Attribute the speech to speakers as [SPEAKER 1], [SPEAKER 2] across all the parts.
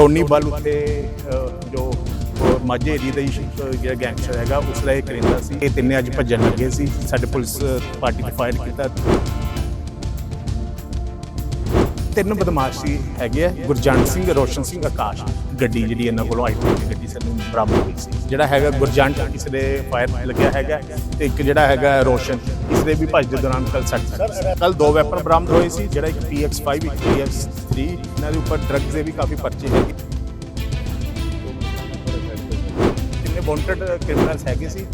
[SPEAKER 1] Tony ਬਲ ਉੱਤੇ ਜੋ ਮਾਝੇ ਏਰੀਏ ਦਾ ਹੀ ਜਿਹੜਾ ਗੈਂਗਸਟਰ ਹੈਗਾ, ਉਸ ਦਾ ਇਹ ਕਰਿੰਦਾ ਸੀ। ਇਹ ਤਿੰਨੇ ਅੱਜ ਭੱਜਣ ਲੱਗੇ ਸੀ। ਸਾਡੇ ਪੁਲਿਸ ਪਾਰਟੀ ਨੇ ਫਾਇਰ ਕੀਤਾ। ਤਿੰਨ ਬਦਮਾਸ਼ ਸੀ ਹੈਗੇ ਆ, ਗੁਰਜੰਟ ਸਿੰਘ, ਰੋਸ਼ਨ ਸਿੰਘ, ਆਕਾਸ਼। ਗੱਡੀ ਜਿਹੜੀ ਇਹਨਾਂ ਕੋਲੋਂ ਆਈ ਹੋਈ ਗੱਡੀ ਸਾਨੂੰ ਬਰਾਮਦ ਹੋਈ ਸੀ। ਜਿਹੜਾ ਹੈਗਾ ਗੁਰਜੰਟ ਇਸ ਦੇ ਫਾਇਰ ਲੱਗਿਆ ਹੈਗਾ ਤੇ ਇੱਕ ਜਿਹੜਾ ਹੈਗਾ ਰੋਸ਼ਨ, ਇਸ ਦੇ ਵੀ ਭੱਜ ਦੇ ਦੌਰਾਨ ਕੱਲ ਸੱਟ ਕੱਲ ਦੋ ਵੈਪਨ ਬਰਾਮਦ ਹੋਏ ਸੀ, ਜਿਹੜਾ ਇੱਕ PX5 ਇੱਕ PX3 ਇਹਨਾਂ ਦੇ ਉੱਪਰ ਡਰੱਗਸ ਦੇ ਵੀ ਕਾਫੀ ਪਰਚੇ ਹੈਗੇ। ਕਿੰਨੇ ਵਾਂਟਡ ਕ੍ਰਿਮੀਨਲਸ ਹੈਗੇ ਸੀ।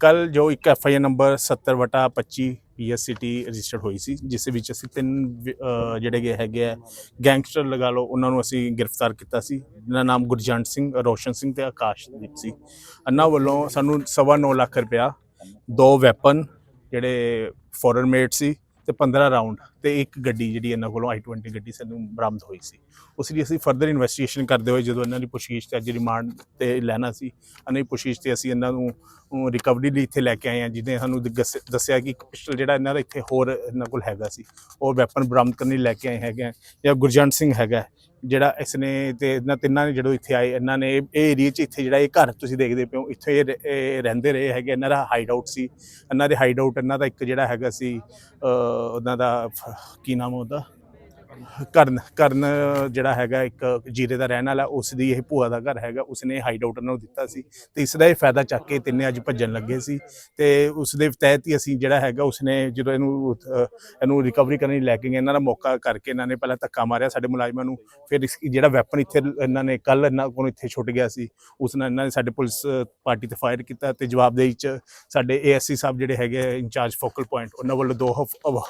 [SPEAKER 1] ਕੱਲ ਜੋ ਇੱਕ ਐਫ ਆਈ ਆਰ ਨੰਬਰ 70 ਵਟਾ 25 ਪੀਐਸਸੀਟੀ ਰਜਿਸਟਰਡ ਹੋਈ ਸੀ, ਜਿਸ ਵਿੱਚ ਅਸੀਂ ਤਿੰਨ ਵਿ- ਜਿਹੜੇ ਗਏ ਹੈਗੇ ਆ, ਗੈਂਗਸਟਰ ਲਗਾ ਲਓ, ਉਹਨਾਂ ਨੂੰ ਅਸੀਂ ਗ੍ਰਿਫਤਾਰ ਕੀਤਾ ਸੀ। ਜਿਹਦਾ ਨਾਮ ਗੁਰਜੰਟ ਸਿੰਘ, ਰੋਸ਼ਨ ਸਿੰਘ ਤੇ ਆਕਾਸ਼ਦੀਪ ਸੀ। ਅੰਨਾ ਵੱਲੋਂ ਸਾਨੂੰ ਸਵਾ ਨੌ ਲੱਖ ਰੁਪਇਆ, ਦੋ ਵੈਪਨ ਜਿਹੜੇ ਫੋਰਨ ਮੇਡ ਸੀ ਤੇ 15 ਰਾਉਂਡ ਤੇ ਇੱਕ ਗੱਡੀ ਜਿਹੜੀ ਇਹਨਾਂ ਕੋਲੋਂ i20 ਗੱਡੀ ਸਾਨੂੰ ਬਰਾਮਦ ਹੋਈ ਸੀ ਉਸ ਲਈ ਅਸੀਂ ਫਰਦਰ ਇਨਵੈਸਟੀਗੇਸ਼ਨ ਕਰਦੇ ਹੋਏ ਜਦੋਂ ਇਹਨਾਂ ਦੀ ਪੁੱਛਗਿੱਛ ਤੇ ਅੱਜ ਰਿਮਾਂਡ ਤੇ ਲੈਣਾ ਸੀ, ਇਹਨਾਂ ਦੀ ਪੁੱਛਗਿੱਛ ਤੇ ਅਸੀਂ ਇਹਨਾਂ ਨੂੰ ਰਿਕਵਰੀ ਲਈ ਇੱਥੇ ਲੈ ਕੇ ਆਏ ਹਾਂ, ਜਿਹਨੇ ਸਾਨੂੰ ਦੱਸਿਆ ਕਿ ਇੱਕ ਪਿਸਟਲ ਜਿਹੜਾ ਇਹਨਾਂ ਦਾ ਇੱਥੇ ਹੋਰ ਇਹਨਾਂ ਕੋਲ ਹੈਗਾ ਸੀ, ਉਹ ਵੈਪਨ ਬਰਾਮਦ ਕਰਨ ਲਈ ਲੈ ਕੇ ਆਏ ਹੈਗੇ ਆ। ਜਾਂ ਗੁਰਜੰਟ ਸਿੰਘ ਹੈਗਾ ਜਿਹੜਾ ਇਸ ਨੇ ਤੇ ਇਹਨਾਂ ਤਿੰਨਾਂ ਨੇ ਜਦੋਂ ਇੱਥੇ ਆਏ, ਇਹਨਾਂ ਨੇ ਇਹ ਏਰੀਆ 'ਚ ਇੱਥੇ ਜਿਹੜਾ ਇਹ ਘਰ ਤੁਸੀਂ ਦੇਖਦੇ ਪਏ ਹੋ, ਇੱਥੇ ਇਹ ਰਹਿੰਦੇ ਰਹੇ ਹੈਗੇ। ਇਹਨਾਂ ਦਾ ਹਾਈਡ ਆਊਟ ਸੀ। ਇਹਨਾਂ ਦੇ ਹਾਈਡ ਆਊਟ ਇਹਨਾਂ ਦਾ ਇੱਕ ਜਿਹੜਾ ਹੈਗਾ ਸੀ ਉਹਨਾਂ ਦਾ ਫ- ਕੀ ਨਾਮ ਉਹਦਾ? ਕਰਨ ਕਰਨ ਜਿਹੜਾ ਹੈਗਾ ਇੱਕ ਜੀਰੇ ਦਾ ਰਹਿਣ ਵਾਲਾ, ਉਸ ਦੀ ਇਹ ਭੂਆ ਦਾ ਘਰ ਹੈਗਾ, ਉਸਨੇ ਹਾਈਡ ਆਊਟ ਨੂੰ ਦਿੱਤਾ ਸੀ ਤੇ ਇਸ ਦਾ ਇਹ ਫਾਇਦਾ ਚੱਕ ਕੇ ਤਿੰਨੇ ਅੱਜ ਭੱਜਣ ਲੱਗੇ ਸੀ ਤੇ ਉਸ ਦੇ ਤਹਿਤ ਹੀ ਅਸੀਂ ਜਿਹੜਾ ਹੈਗਾ ਉਸਨੇ ਜਦੋਂ ਇਹਨੂੰ ਇਹਨੂੰ ਰਿਕਵਰੀ ਕਰਨ ਲਈ ਲੈ ਕੇ ਗਏ, ਇਹਨਾਂ ਦਾ ਮੌਕਾ ਕਰਕੇ ਇਹਨਾਂ ਨੇ ਪਹਿਲਾਂ ਧੱਕਾ ਮਾਰਿਆ ਸਾਡੇ ਮੁਲਾਜ਼ਮਾਂ ਨੂੰ, ਫਿਰ ਇਸ ਜਿਹੜਾ ਵੈਪਨ ਇੱਥੇ ਇਹਨਾਂ ਨੇ ਕੱਲ ਇਹਨਾਂ ਕੋਲ ਇੱਥੇ ਛੁੱਟ ਗਿਆ ਸੀ ਉਸ ਨਾਲ ਇਹਨਾਂ ਨੇ ਸਾਡੇ ਪੁਲਿਸ ਪਾਰਟੀ ਤੇ ਫਾਇਰ ਕੀਤਾ ਤੇ ਜਵਾਬਦੇਹੀ ਚ ਸਾਡੇ ਏਐਸਸੀ ਸਾਹਿਬ ਜਿਹੜੇ ਹੈਗੇ ਇੰਚਾਰਜ ਫੋਕਲ ਪੁਆਇੰਟ ਉਹਨਾਂ ਵੱਲੋਂ ਦੋ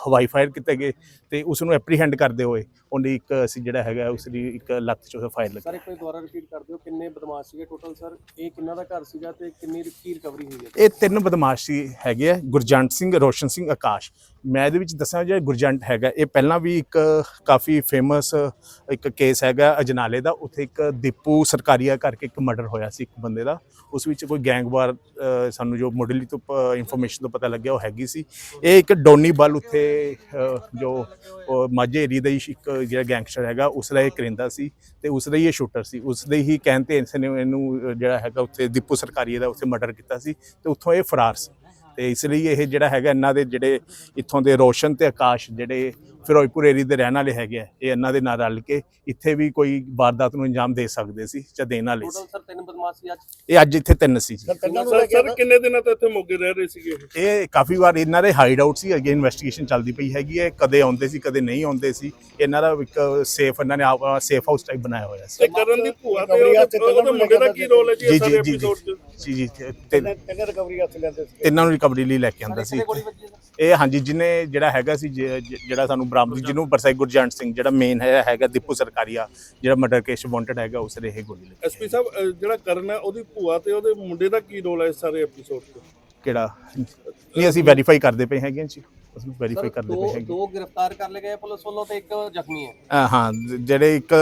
[SPEAKER 1] ਹਵਾਈ ਫਾਇਰ ਕੀਤੇ ਗਏ ਤੇ ਉਸ ਨੂੰ ਐਪਰੀਹੈਂਡ ਕਰਦੇ ਹੋਏ ਉਹਦੀ ਇੱਕ ਅਸੀਂ ਜਿਹੜਾ ਹੈਗਾ ਉਸ ਦੀ ਇੱਕ ਲੱਤ ਚੋਂ ਫਾਇਰ
[SPEAKER 2] ਸਰ
[SPEAKER 1] ਲੱਗਾ
[SPEAKER 2] ਇੱਕ ਵਾਰ ਦੁਬਾਰਾ ਰਿਪੀਟ ਕਰ ਦਿਓ ਕਿੰਨੇ ਬਦਮਾਸ਼ ਸੀਗੇ ਟੋਟਲ ਸਰ? ਇਹ ਕਿੰਨਾ ਦਾ ਘਰ ਸੀਗਾ ਤੇ ਕਿੰਨੀ ਕੀ ਰਿਕਵਰੀ ਹੋਈ ਹੈ?
[SPEAKER 1] ਇਹ ਤਿੰਨ ਬਦਮਾਸ਼ ਸੀ ਹੈਗੇ ਆ ਗੁਰਜੰਟ ਸਿੰਘ ਰੋਸ਼ਨ ਸਿੰਘ ਆਕਾਸ਼। ਮੈਂ ਇਹਦੇ ਵਿੱਚ ਦੱਸਾਂ ਜਿਹੜਾ ਗੁਰਜੰਟ ਹੈਗਾ, ਇਹ ਪਹਿਲਾਂ ਵੀ ਇੱਕ ਕਾਫੀ ਫੇਮਸ ਇੱਕ ਕੇਸ ਹੈਗਾ ਅਜਨਾਲੇ ਦਾ, ਉੱਥੇ ਇੱਕ ਦੀਪੂ ਸਰਕਾਰੀਆ ਕਰਕੇ ਇੱਕ ਮਰਡਰ ਹੋਇਆ ਸੀ ਇੱਕ ਬੰਦੇ ਦਾ। ਉਸ ਵਿੱਚ ਕੋਈ ਗੈਂਗਵਾਰ ਸਾਨੂੰ ਜੋ ਮੁੱਢਲੀ ਤੋਂ ਇਨਫੋਰਮੇਸ਼ਨ ਤੋਂ ਪਤਾ ਲੱਗਿਆ ਉਹ ਹੈਗੀ ਸੀ। ਇਹ ਇੱਕ ਡੋਨੀ ਬਲ ਉੱਥੇ ਜੋ ਮਾਝੇ ਏਰੀਆ ਦਾ ਹੀ ਇੱਕ ਜਿਹੜਾ ਗੈਂਗਸਟਰ ਹੈਗਾ, ਉਸ ਦਾ ਇਹ ਕਰਿੰਦਾ ਸੀ ਤੇ ਉਸ ਦਾ ਹੀ ਇਹ ਸ਼ੂਟਰ ਸੀ। ਉਸ ਦੇ ਹੀ ਕਹਿਣ ਤੇ ਇਸ ਨੇ ਇਹਨੂੰ ਜਿਹੜਾ ਹੈਗਾ ਉੱਥੇ ਦੀਪੂ ਸਰਕਾਰੀਆ ਦਾ ਉੱਥੇ ਮਰਡਰ ਕੀਤਾ ਸੀ ਤੇ ਉੱਥੋਂ ਇਹ ਫਰਾਰ ਸੀ। ਤੇ ਇਸ ਲਈ ਇਹ ਜਿਹੜਾ ਹੈਗਾ ਇਹਨਾਂ ਦੇ ਜਿਹੜੇ ਇੱਥੋਂ ਦੇ ਰੋਸ਼ਨ ਤੇ ਆਕਾਸ਼ ਜਿਹੜੇ ਫਿਰੋਜ਼ਪੁਰ ਏਰੀਆ ਦੇ ਰਹਿਣ ਵਾਲੇ ਹੈਗੇ ਆ ਇਹ ਇਹਨਾਂ ਦੇ ਨਾਲ ਰਲ ਕੇ ਇੱਥੇ ਵੀ ਕੋਈ ਵਾਰਦਾਤ ਨੂੰ ਅੰਜਾਮ ਦੇ ਸਕਦੇ ਸੀ ਜਾਂ ਦੇਣ ਵਾਲੇ ਸੀ।
[SPEAKER 2] ਟੋਟਲ ਸਰ ਤਿੰਨ ਬਦਮਾਸ਼ ਸੀ ਅੱਜ।
[SPEAKER 1] ਇਹ ਅੱਜ ਇੱਥੇ ਤਿੰਨ ਸੀ ਜੀ।
[SPEAKER 3] ਸਰ ਸਰ ਕਿੰਨੇ ਦਿਨਾਂ ਤੋਂ ਇੱਥੇ ਮੋਗੇ ਰਹਿ ਰਹੇ ਸੀਗੇ ਇਹ?
[SPEAKER 1] ਇਹ ਕਾਫੀ ਵਾਰ ਇਹਨਾਂ ਦੇ ਹਾਈਡ ਆਊਟ ਸੀ ਅੱਗੇ ਇਨਵੈਸਟੀਗੇਸ਼ਨ ਚੱਲਦੀ ਪਈ ਹੈਗੀ ਹੈ ਕਦੇ ਆਉਂਦੇ ਸੀ ਕਦੇ ਨਹੀਂ ਆਉਂਦੇ ਸੀ। ਇਹਨਾਂ ਦਾ ਇੱਕ ਸੇਫ ਇਹਨਾਂ ਨੇ ਸੇਫ ਹਾਊਸ ਟਾਈਪ ਬਣਾਇਆ ਹੋਇਆ ਸੀ।
[SPEAKER 3] ਤੇ ਕਰਨ ਦੀ ਭੂਆ ਤੇ ਉਹਦੇ ਮੁੰਡੇ ਦਾ ਕੀ ਰੋਲ ਹੈ ਜੀ ਸਾਰੇ
[SPEAKER 1] ਜੀ ਜੀ
[SPEAKER 3] ਐਪੀਸੋਡ 'ਚ?
[SPEAKER 1] ਜੀ ਜੀ ਤਿੰਨ-
[SPEAKER 4] ਤਿੰਨ ਰਿਕਵਰੀ ਹੱਥ ਲੈਂਦੇ ਸੀ।
[SPEAKER 1] ਤਿੰਨਾਂ ਨੂੰ ਰਿਕਵਰੀ ਲਈ ਲੈ ਕੇ ਆਂਦਾ ਸੀ। ਇਹ ਹਾਂਜੀ ਜਿਹਨੇ ਜਿਹੜਾ ਹੈਗਾ ਸੀ ਜਿਹੜਾ ਸਾਨੂੰ ਬਰਾਮਦ ਜਿਹਨੂੰ ਪਰਸਾਈ ਗੁਰਜੰਟ ਸਿੰਘ ਜਿਹੜਾ ਮੇਨ ਹੈ ਹੈਗਾ ਦੀਪੂ ਸਰਕਾਰੀਆ ਜਿਹੜਾ ਮਰਡਰ ਕੇਸ ਵਾਂਟਡ ਹੈਗਾ ਉਸ ਦੇ ਇਹ ਗੋਲੀ ਲੱਗੀ
[SPEAKER 3] ਐਸਪੀ ਸਾਹਿਬ ਜਿਹੜਾ ਕਰਨ ਹੈ ਉਹਦੀ ਭੂਆ ਤੇ ਉਹਦੇ ਮੁੰਡੇ ਦਾ ਕੀ ਰੋਲ ਹੈ ਇਸ ਸਾਰੇ ਐਪੀਸੋਡ 'ਚ?
[SPEAKER 1] ਕਿਹੜਾ? ਨਹੀਂ ਅਸੀਂ ਵੈਰੀਫਾਈ ਕਰਦੇ ਪਏ ਹੈਗੇ ਜੀ। ਉਸ ਨੂੰ ਵੈਰੀਫਾਈ ਕਰਦੇ ਪਏ ਹੈਗੇ
[SPEAKER 2] ਦੋ ਗ੍ਰਿਫਤਾਰ ਕਰ ਲਏ ਗਏ ਪੁਲਿਸ ਵੱਲੋਂ ਤੇ ਇੱਕ ਜ਼ਖਮੀ ਹੈ।
[SPEAKER 1] ਹਾਂ ਜਿਹੜੇ ਇੱਕ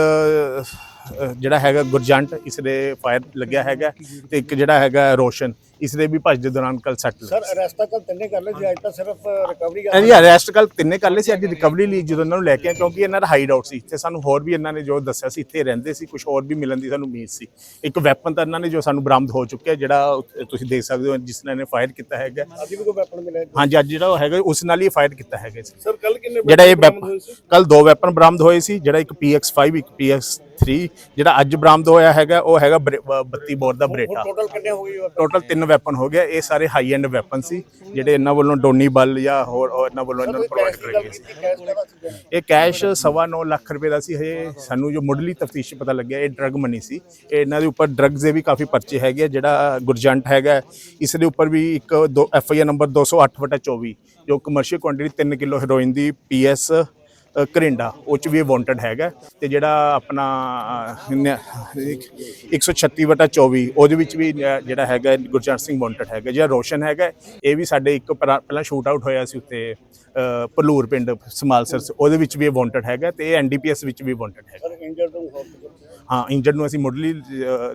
[SPEAKER 1] ਜਿਹੜਾ ਹੈਗਾ ਗੁਰਜੰਟ ਇਸ ਦੇ ਫਾਇਰ ਲੱਗਿਆ ਹੈਗਾ ਤੇ ਇੱਕ ਜਿਹੜਾ ਹੈਗਾ ਰੋਸ਼ਨ ਇਸ ਦੇ ਵੀ ਭੱਜ ਦੇ ਦੌਰਾਨ ਕੱਲ ਸੱਟ
[SPEAKER 4] ਸਰ
[SPEAKER 1] ਲੱਗੀ
[SPEAKER 4] ਅਰੈਸਟ ਤਾਂ ਕੱਲ ਤਿੰਨੇ ਕਰ ਲਏ ਸੀ ਅੱਜ ਤਾਂ ਸਿਰਫ ਰਿਕਵਰੀ
[SPEAKER 1] ਇਹ ਜੀ ਅਰੈਸਟ ਕੱਲ ਤਿੰਨੇ ਕਰ ਲਏ ਸੀ ਅੱਜ ਰਿਕਵਰੀ ਲਈ ਜਦੋਂ ਇਹਨਾਂ ਨੂੰ ਲੈ ਕੇ ਆਏ ਕਿਉਂਕਿ ਇਹਨਾਂ ਦਾ ਹਾਈਡ ਆਊਟ ਸੀ। ਤੇ ਸਾਨੂੰ ਹੋਰ ਵੀ ਇਹਨਾਂ ਨੇ ਜੋ ਦੱਸਿਆ ਸੀ ਇੱਥੇ ਰਹਿੰਦੇ ਸੀ ਕੁਝ ਹੋਰ ਵੀ ਮਿਲਣ ਦੀ ਸਾਨੂੰ ਉਮੀਦ ਸੀ। ਇੱਕ ਵੈਪਨ ਤਾਂ ਇਹਨਾਂ ਨੇ ਜੋ ਸਾਨੂੰ ਬਰਾਮਦ ਹੋ ਚੁੱਕਿਆ ਜਿਹੜਾ ਤੁਸੀਂ ਦੇਖ ਸਕਦੇ ਹੋ ਜਿਸ ਨੇ ਫਾਇਰ ਕੀਤਾ ਹੈਗਾ।
[SPEAKER 4] ਅੱਜ ਵੀ ਕੋਈ ਵੈਪਨ ਮਿਲਿਆ
[SPEAKER 1] ਹਾਂਜੀ ਅੱਜ ਜਿਹੜਾ ਹੈਗਾ ਉਸ ਨਾਲ ਹੀ ਫਾਇਰ ਕੀਤਾ ਹੈਗਾ ਜੀ।
[SPEAKER 3] ਸਰ ਕੱਲ ਕਿੰਨੇ
[SPEAKER 1] ਜਿਹੜਾ ਇਹ
[SPEAKER 3] ਸੀ?
[SPEAKER 1] ਕੱਲ ਦੋ ਵੈਪਨ ਬਰਾਮਦ ਹੋਏ ਸੀ ਜਿਹੜਾ ਇੱਕ PX5 ਇੱਕ PX3 ਜਿਹੜਾ ਅੱਜ ਬਰਾਮਦ ਹੋਇਆ ਹੈਗਾ ਉਹ ਹੈਗਾ ਬਰੇ- ਬ- 32 ਬੋਰ ਦਾ ਬਰੇਟਾ।
[SPEAKER 4] ਟੋਟਲ ਕਿੰਨੇ ਹੋ ਗਏ?
[SPEAKER 1] ਟੋਟਲ ਤਿੰਨ ਵੈਪਨ ਹੋ ਗਏ। ਇਹ ਸਾਰੇ ਹਾਈ ਐਂਡ ਵੈਪਨ ਸੀ ਜਿਹੜੇ ਇਹਨਾਂ ਵੱਲੋਂ ਡੋਨੀ ਬਲ ਜਾਂ ਹੋਰ ਇਹਨਾਂ ਵੱਲੋਂ ਇਹਨਾਂ ਨੂੰ ਪ੍ਰੋਵਾਈਡ
[SPEAKER 4] ਕੈਸ਼ ਦੀ ਗੱਲ
[SPEAKER 1] ਕਰੇ ਗਏ ਸੀ ਇਹ ਕੈਸ਼ ਸਵਾ ਨੌ ਲੱਖ ਰੁਪਏ ਦਾ ਸੀ। ਇਹ ਸਾਨੂੰ ਜੋ ਮੁੱਢਲੀ ਤਫਤੀਸ਼ ਪਤਾ ਲੱਗਿਆ ਇਹ ਡਰਗ ਮਨੀ ਸੀ। ਇਹ ਇਹਨਾਂ ਦੇ ਉੱਪਰ ਡਰੱਗਸ ਦੇ ਵੀ ਕਾਫੀ ਪਰਚੇ ਹੈਗੇ। ਜਿਹੜਾ ਗੁਰਜੰਟ ਹੈਗਾ। ਇਸ ਦੇ ਉੱਪਰ ਵੀ ਇੱਕ ਐਫ ਆਈ ਆਰ ਨੰਬਰ 208/24 ਜੋ ਕਮਰਸ਼ੀਅਲ ਕੁਆਂਟੀਟੀ 3 ਕਿਲੋ ਹੈਰੋਇਨ ਦੀ ਪੀਐਸ ਕਰਿੰਡਾ ਉਹ ਚ ਵੀ ਵਾਂਟਡ ਹੈਗਾ ਤੇ ਜਿਹੜਾ ਆਪਣਾ 136/24 ਉਹਦੇ ਵਿੱਚ ਵੀ ਜਿਹੜਾ ਹੈਗਾ ਗੁਰਜੰਟ ਸਿੰਘ ਵਾਂਟਡ ਹੈਗਾ ਜਿਹੜਾ ਰੋਸ਼ਨ ਹੈਗਾ ਇਹ ਵੀ ਸਾਡੇ ਇੱਕ ਪਹਿਲਾਂ ਸ਼ੂਟ ਆਊਟ ਹੋਇਆ ਸੀ ਉੱਤੇ ਅ, ਭਲੂਰ ਪਿੰਡ ਸਮਾਲਸਰ ਉਹਦੇ ਵਿੱਚ ਵੀ ਇਹ ਵਾਂਟਡ ਹੈਗਾ ਤੇ ਇਹ ਐਨਡੀਪੀਐਸ ਵਿੱਚ ਵੀ ਵਾਂਟਡ ਹੈਗਾ ਹਾਂ। ਇੰਜਰਡ ਨੂੰ ਅਸੀਂ ਮੁੱਢਲੀ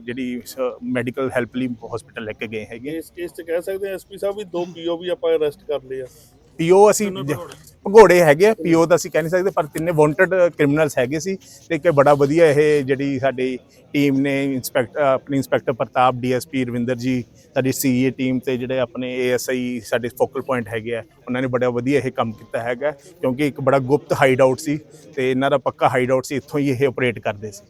[SPEAKER 1] ਜਿਹੜੀ ਮੈਡੀਕਲ ਹੈਲਪ ਲਈ ਹਸਪੀਟਲ ਲੈ ਕੇ ਗਏ ਹੈਗੇ
[SPEAKER 3] ਇਸ ਕੇਸ 'ਚ ਕਹਿ ਸਕਦੇ ਐਸਪੀ ਸਾਹਿਬ ਵੀ ਦੋ ਪੀਓ ਵੀ ਆਪਾਂ ਅਰੈਸਟ ਕਰ ਲਏ ਆ।
[SPEAKER 1] ਪੀਓ ਅਸੀਂ ਭਗੌੜੇ। ਹੈਗੇ ਆ ਪੀਓ ਤਾਂ ਅਸੀਂ ਕਹਿ ਨਹੀਂ ਸਕਦੇ ਪਰ ਤਿੰਨੇ ਵਾਂਟਡ ਕ੍ਰਿਮੀਨਲਸ ਹੈਗੇ ਸੀ ਤੇ ਕਿ ਬੜਾ ਵਧੀਆ ਇਹ ਜਿਹੜੀ ਸਾਡੀ ਟੀਮ ਨੇ ਇੰਸਪੈਕਟਰ ਆਪਣੀ ਇੰਸਪੈਕਟਰ ਪ੍ਰਤਾਪ ਡੀਐਸਪੀ ਰਵਿੰਦਰ ਜੀ ਸਾਡੀ ਸੀਏ ਟੀਮ ਤੇ ਜਿਹੜੇ ਆਪਣੇ ਏਐਸਆਈ ਸਾਡੇ ਫੋਕਲ ਪੁਆਇੰਟ ਹੈਗੇ ਆ ਉਹਨਾਂ ਨੇ ਬੜਾ ਵਧੀਆ ਇਹ ਕੰਮ ਕੀਤਾ ਹੈਗਾ ਕਿਉਂਕਿ ਇੱਕ ਬੜਾ ਗੁਪਤ ਹਾਈਡ ਆਊਟ ਸੀ ਤੇ ਇਹਨਾਂ ਦਾ ਪੱਕਾ ਹਾਈਡ ਆਊਟ ਸੀ ਇੱਥੋਂ ਹੀ ਇਹ ਆਪਰੇਟ ਕਰਦੇ ਸੀ।